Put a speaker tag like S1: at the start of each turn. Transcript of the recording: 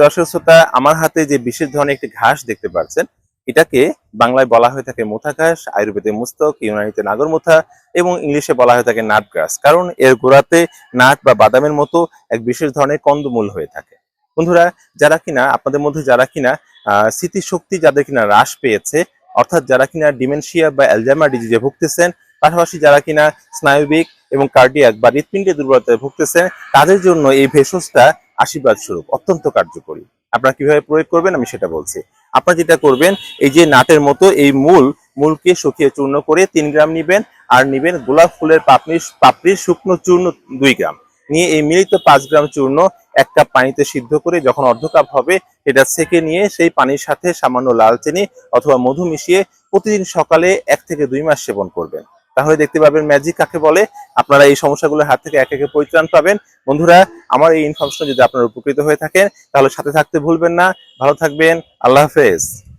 S1: দর্শক শ্রোতা, আমার হাতে যে বিশেষ ধরনের একটি ঘাস দেখতে পাচ্ছেন, এটাকে বাংলায় বলা হয়ে থাকে মুথা ঘাস, আয়ুর্বেদে মুস্তক, ইউনানিতে নাগরমুথা এবং ইংলিশে বলা হয়ে থাকে নাট গ্রাস কারণ এর গোড়াতে নাট বা বাদামের মতো এক বিশেষ ধরনের কন্দমূল হয়ে থাকে। বন্ধুরা, যারা কিনা, আপনাদের মধ্যে যারা কিনা স্মৃতিশক্তি যাদের কিনা হ্রাস পেয়েছে, অর্থাৎ যারা কিনা ডিমেনশিয়া বা অ্যালজাইমার ডিজিজে ভুগতেছেন, পাশাপাশি যারা কিনা স্নায়ুবিক এবং কার্ডিয়াক বা হৃৎপিণ্ডের দুর্বলতায় ভুগতেছেন, তাদের জন্য এই ভেষজটা আশীর্বাদ স্বরূপ, অত্যন্ত কার্যকরী। আপনারা কীভাবে প্রয়োগ করবেন আমি সেটা বলছি। আপনারা যেটা করবেন, এই যে নাটের মতো এই মূল, মূলকে শুকিয়ে চূর্ণ করে তিন গ্রাম নিবেন, আর নিবেন গোলাপ ফুলের পাপড়ি পাপড়ির শুকনো চূর্ণ দুই গ্রাম। নিয়ে এই মিলিত পাঁচ গ্রাম চূর্ণ এক কাপ পানিতে সিদ্ধ করে যখন অর্ধ কাপ হবে এটা সেকে নিয়ে সেই পানির সাথে সামান্য লাল চিনি অথবা মধু মিশিয়ে প্রতিদিন সকালে এক থেকে দুই মাস সেবন করবেন। তাহলে দেখতে পাবেন ম্যাজিক কাকে বলে? আপনারা এই সমস্যাগুলোর হাত থেকে এক একে পরিত্রাণ পাবেন। বন্ধুরা, আমার এই ইনফরমেশন যদি আপনারা উপকৃত হয়ে থাকেন, তাহলে সাথে থাকতে ভুলবেন না। ভালো থাকবেন। আল্লাহ হাফেজ।